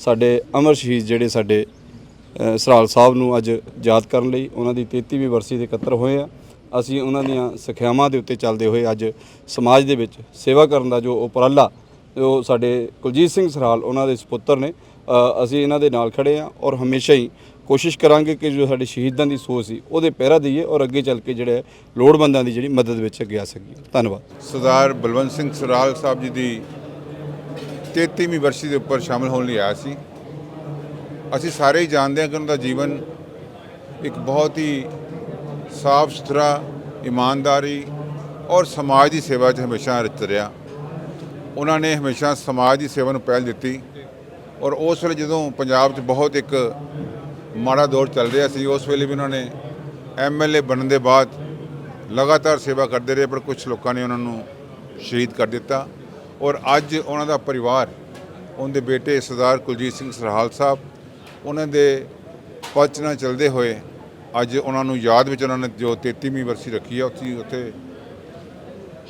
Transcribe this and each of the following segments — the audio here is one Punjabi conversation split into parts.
ਸਾਡੇ ਅਮਰ ਸ਼ਹੀਦ ਜਿਹੜੇ ਸਾਡੇ ਸਰਾਲ ਸਾਹਿਬ ਨੂੰ ਅੱਜ ਯਾਦ ਕਰਨ ਲਈ ਉਹਨਾਂ ਦੀ 33ਵੀਂ ਵਰਸੀ ਦੇ ਇਕੱਤਰ ਹੋਏ ਆ। ਅਸੀਂ ਉਹਨਾਂ ਦੀਆਂ ਸਿੱਖਿਆਵਾਂ ਦੇ ਉੱਤੇ ਚੱਲਦੇ ਹੋਏ ਅੱਜ ਸਮਾਜ ਦੇ ਵਿੱਚ ਸੇਵਾ ਕਰਨ ਦਾ ਜੋ ਉਪਰਾਲਾ, ਜੋ ਸਾਡੇ ਕੁਲਜੀਤ ਸਿੰਘ ਸਰਾਲ ਉਹਨਾਂ ਦੇ ਸੁਪੁੱਤਰ ਨੇ ਅਸੀਂ ਇਹਨਾਂ ਦੇ ਨਾਲ ਖੜੇ ਆ ਔਰ ਹਮੇਸ਼ਾ ਹੀ ਕੋਸ਼ਿਸ਼ ਕਰਾਂਗੇ ਕਿ ਜੋ ਸਾਡੇ ਸ਼ਹੀਦਾਂ ਦੀ ਸੋਚ ਸੀ ਉਹਦੇ ਪਹਿਰਾ ਦਈਏ ਔਰ ਅੱਗੇ ਚੱਲ ਕੇ ਜਿਹੜੇ ਲੋੜਵੰਦਾਂ ਦੀ ਜਿਹੜੀ ਮਦਦ ਵਿੱਚ ਅੱਗੇ ਆ ਸਕੀਏ। ਧੰਨਵਾਦ। ਸਰਦਾਰ ਬਲਵੰਤ ਸਿੰਘ ਸਰਾਲ ਸਾਹਿਬ ਜੀ ਦੀ 33ਵੀਂ ਵਰਸੀ ਦੇ ਉੱਪਰ ਸ਼ਾਮਲ ਹੋਣ ਲਈ ਆਇਆ ਸੀ। ਅਸੀਂ ਸਾਰੇ ਹੀ ਜਾਣਦੇ ਹਾਂ ਕਿ ਉਹਨਾਂ ਦਾ ਜੀਵਨ ਇੱਕ ਬਹੁਤ ਹੀ ਸਾਫ਼ ਸੁਥਰਾ, ਇਮਾਨਦਾਰੀ ਔਰ ਸਮਾਜ ਦੀ ਸੇਵਾ 'ਚ ਹਮੇਸ਼ਾ ਰਚ ਰਿਹਾ। ਉਹਨਾਂ ਨੇ ਹਮੇਸ਼ਾ ਸਮਾਜ ਦੀ ਸੇਵਾ ਨੂੰ ਪਹਿਲ ਦਿੱਤੀ ਔਰ ਉਸ ਵੇਲੇ ਜਦੋਂ ਪੰਜਾਬ 'ਚ ਬਹੁਤ ਇੱਕ ਮਾੜਾ ਦੌਰ ਚੱਲ ਰਿਹਾ ਸੀ, ਉਸ ਵੇਲੇ ਵੀ ਉਹਨਾਂ ਨੇ ਐਮਐਲਏ ਬਣਨ ਦੇ ਬਾਅਦ ਲਗਾਤਾਰ ਸੇਵਾ ਕਰਦੇ ਰਹੇ, ਪਰ ਕੁਝ ਲੋਕਾਂ ਨੇ ਉਹਨਾਂ ਨੂੰ ਸ਼ਹੀਦ ਕਰ ਦਿੱਤਾ। ਔਰ ਅੱਜ ਉਹਨਾਂ ਦਾ ਪਰਿਵਾਰ, ਉਹਦੇ ਬੇਟੇ ਸਰਦਾਰ ਕੁਲਜੀਤ ਸਿੰਘ ਸਰਹਾਲ ਸਾਹਿਬ, ਉਹਨਾਂ ਦੇ ਪਚ ਨਾਲ ਚੱਲਦੇ ਹੋਏ ਅੱਜ ਉਹਨਾਂ ਨੂੰ ਯਾਦ ਵਿੱਚ ਉਹਨਾਂ ਨੇ ਜੋ 33ਵੀਂ ਵਰਸੀ ਰੱਖੀ ਆ, ਉੱਥੇ ਉੱਥੇ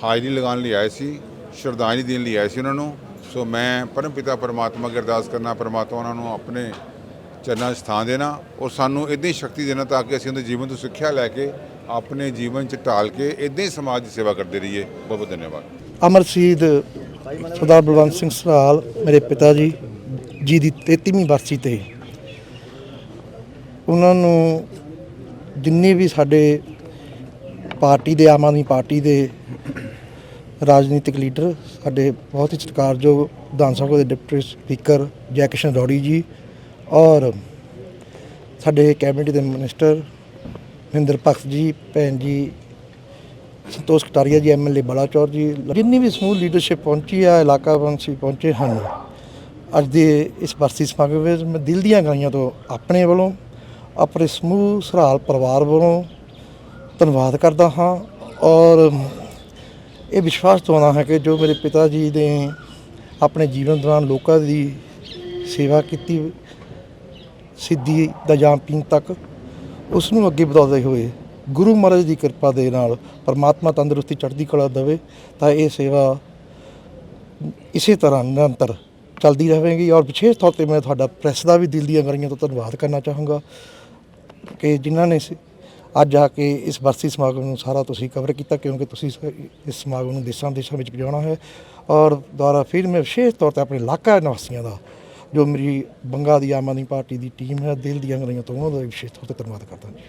ਹਾਜ਼ਰੀ ਲਗਾਉਣ ਲਈ ਆਏ ਸੀ, ਸ਼ਰਧਾਂਜਲੀ ਦੇਣ ਲਈ ਆਏ ਸੀ ਉਹਨਾਂ ਨੂੰ। ਸੋ ਮੈਂ ਪਰਮ ਪਿਤਾ ਪਰਮਾਤਮਾ ਅੱਗੇ ਅਰਦਾਸ ਕਰਨਾ, ਪਰਮਾਤਮਾ ਉਹਨਾਂ ਨੂੰ ਆਪਣੇ ਚਰਨਾਂ 'ਚ ਸਥਾਨ ਦੇਣਾ ਔਰ ਸਾਨੂੰ ਇਦਾਂ ਹੀ ਸ਼ਕਤੀ ਦੇਣਾ ਤਾਂ ਕਿ ਅਸੀਂ ਉਹਦੇ ਜੀਵਨ ਤੋਂ ਸਿੱਖਿਆ ਲੈ ਕੇ ਆਪਣੇ ਜੀਵਨ 'ਚ ਢਾਲ ਕੇ ਇਦਾਂ ਹੀ ਸਮਾਜ ਦੀ ਸੇਵਾ ਕਰਦੇ ਰਹੀਏ। ਬਹੁਤ ਬਹੁਤ ਧੰਨਵਾਦ। ਅਮਰਸੀਦ ਸਰਦਾਰ ਬਲਵੰਤ ਸਿੰਘ ਸਰਾਲ, ਮੇਰੇ ਪਿਤਾ ਜੀ ਜੀ ਦੀ 33ਵੀਂ ਬਰਸੀ ਤੇ। ਉਹਨਾਂ ਨੂੰ ਜਿੰਨੇ ਵੀ ਸਾਡੇ ਪਾਰਟੀ ਦੇ, ਆਮ ਆਦਮੀ ਪਾਰਟੀ ਦੇ ਰਾਜਨੀਤਿਕ ਲੀਡਰ, ਸਾਡੇ ਬਹੁਤ ਹੀ ਸਤਿਕਾਰਯੋਗ ਵਿਧਾਨ ਸਭਾ ਦੇ ਡਿਪਟੀ ਸਪੀਕਰ ਜੈ ਕਿਸ਼ਨ ਰੌੜੀ ਜੀ ਔਰ ਸਾਡੇ ਕੈਬਨਿਟ ਦੇ ਮਿਨਿਸਟਰ ਮਹਿੰਦਰ ਭਗਤ ਜੀ, ਭੈਣ ਜੀ ਸੰਤੋਸ਼ ਕਟਾਰੀਆ ਜੀ ਐਮਐਲਏ ਬਲਾਚੌਰ ਜੀ ਜਿੰਨੀ ਵੀ ਸਮੂਹ ਲੀਡਰਸ਼ਿਪ ਪਹੁੰਚੀ ਆ, ਇਲਾਕਾ ਵਾਸੀ ਪਹੁੰਚੇ ਹਨ। ਅੱਜ ਦੇ ਇਸ ਬਰਸੀ ਸਮਾਗਮ ਵਿੱਚ ਮੈਂ ਦਿਲ ਦੀਆਂ ਗਾਈਆਂ ਤੋਂ ਆਪਣੇ ਵੱਲੋਂ ਆਪਣੇ ਸਮੂਹ, ਸਰਾਲ ਪਰਿਵਾਰ ਵੱਲੋਂ ਧੰਨਵਾਦ ਕਰਦਾ ਹਾਂ ਔਰ ਇਹ ਵਿਸ਼ਵਾਸ ਦਵਾਉਣਾ ਹੈ ਕਿ ਜੋ ਮੇਰੇ ਪਿਤਾ ਜੀ ਨੇ ਆਪਣੇ ਜੀਵਨ ਦੌਰਾਨ ਲੋਕਾਂ ਦੀ ਸੇਵਾ ਕੀਤੀ, ਸਿੱਧੀ ਦਾ ਜਾਮ ਪੀਣ ਤੱਕ, ਉਸ ਨੂੰ ਅੱਗੇ ਵਧਾਉਂਦੇ ਹੋਏ ਗੁਰੂ ਮਹਾਰਾਜ ਦੀ ਕਿਰਪਾ ਦੇ ਨਾਲ ਪਰਮਾਤਮਾ ਤੰਦਰੁਸਤੀ ਚੜ੍ਹਦੀ ਕਲਾ ਦੇਵੇ, ਤਾਂ ਇਹ ਸੇਵਾ ਇਸੇ ਤਰ੍ਹਾਂ ਨਿਰੰਤਰ ਚੱਲਦੀ ਰਹੇਗੀ। ਔਰ ਵਿਸ਼ੇਸ਼ ਤੌਰ ਤੇ ਮੈਂ ਤੁਹਾਡਾ ਪ੍ਰੈਸ ਦਾ ਵੀ ਦਿਲ ਦੀਆਂ ਗਰੀਆਂ ਤੋਂ ਧੰਨਵਾਦ ਕਰਨਾ ਚਾਹੂੰਗਾ ਕਿ ਜਿਨ੍ਹਾਂ ਨੇ ਸ- ਅੱਜ ਆ ਕੇ ਇਸ ਵਰਸੀ ਸਮਾਗਮ ਨੂੰ ਸਾਰਾ ਤੁਸੀਂ ਕਵਰ ਕੀਤਾ, ਕਿਉਂਕਿ ਤੁਸੀਂ ਇਸ ਸਮਾਗਮ ਨੂੰ ਦੇਸ਼ਾਂ ਦੇਸ਼ਾਂ ਵਿੱਚ ਪਹੁੰਚਾਉਣਾ ਹੈ। ਔਰ ਦੁਆਰਾ ਫਿਰ ਮੈਂ ਵਿਸ਼ੇਸ਼ ਤੌਰ ਤੇ ਆਪਣੇ ਇਲਾਕਾ ਨਿਵਾਸੀਆਂ ਦਾ, ਜੋ ਮੇਰੀ ਬੰਗਾ ਦੀ ਆਮ ਆਦਮੀ ਪਾਰਟੀ ਦੀ ਟੀਮ ਹੈ, ਦਿਲ ਦੀਆਂ ਗਰੀਆਂ ਤੋਂ ਉਹਨਾਂ ਦਾ ਵੀ ਵਿਸ਼ੇਸ਼ ਤੌਰ ਤੇ ਧੰਨਵਾਦ ਕਰਦਾ ਜੀ।